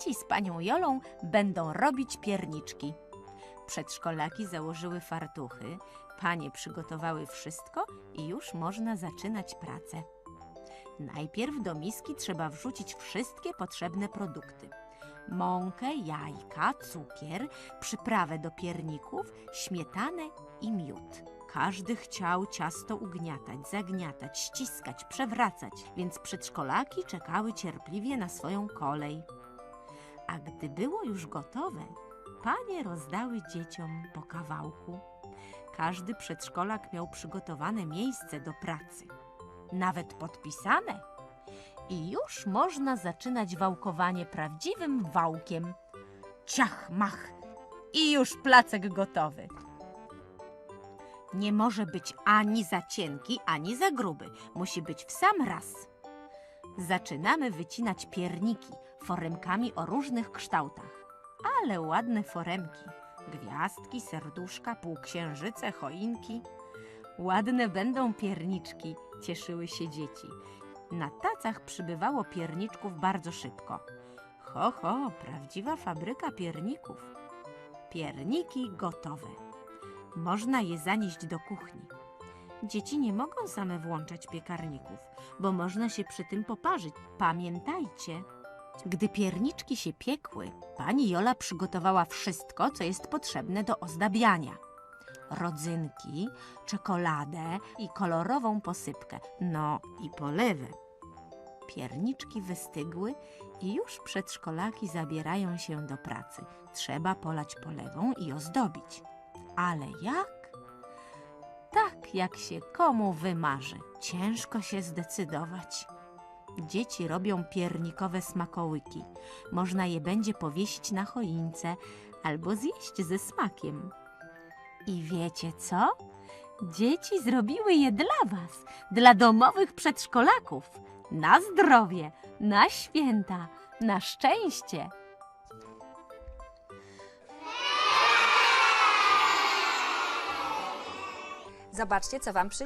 dzieci z panią Jolą będą robić pierniczki. Przedszkolaki założyły fartuchy, panie przygotowały wszystko i już można zaczynać pracę. Najpierw do miski trzeba wrzucić wszystkie potrzebne produkty. Mąkę, jajka, cukier, przyprawę do pierników, śmietanę i miód. Każdy chciał ciasto ugniatać, zagniatać, ściskać, przewracać, więc przedszkolaki czekały cierpliwie na swoją kolej. A gdy było już gotowe, panie rozdały dzieciom po kawałku. Każdy przedszkolak miał przygotowane miejsce do pracy, nawet podpisane. I już można zaczynać wałkowanie prawdziwym wałkiem. Ciach, mach i już placek gotowy. Nie może być ani za cienki, ani za gruby. Musi być w sam raz. Zaczynamy wycinać pierniki foremkami o różnych kształtach. Ale ładne foremki. Gwiazdki, serduszka, półksiężyce, choinki. Ładne będą pierniczki, cieszyły się dzieci. Na tacach przybywało pierniczków bardzo szybko. Ho, ho, prawdziwa fabryka pierników. Pierniki gotowe. Można je zanieść do kuchni. Dzieci nie mogą same włączać piekarników, bo można się przy tym poparzyć. Pamiętajcie, gdy pierniczki się piekły, pani Jola przygotowała wszystko, co jest potrzebne do ozdabiania. Rodzynki, czekoladę i kolorową posypkę, no i polewę. Pierniczki wystygły i już przedszkolaki zabierają się do pracy. Trzeba polać polewą i ozdobić. Ale jak? Tak, jak się komu wymarzy. Ciężko się zdecydować. Dzieci robią piernikowe smakołyki. Można je będzie powiesić na choince albo zjeść ze smakiem. I wiecie co? Dzieci zrobiły je dla Was, dla domowych przedszkolaków. Na zdrowie, na święta, na szczęście. Zobaczcie, co Wam przyniosłam.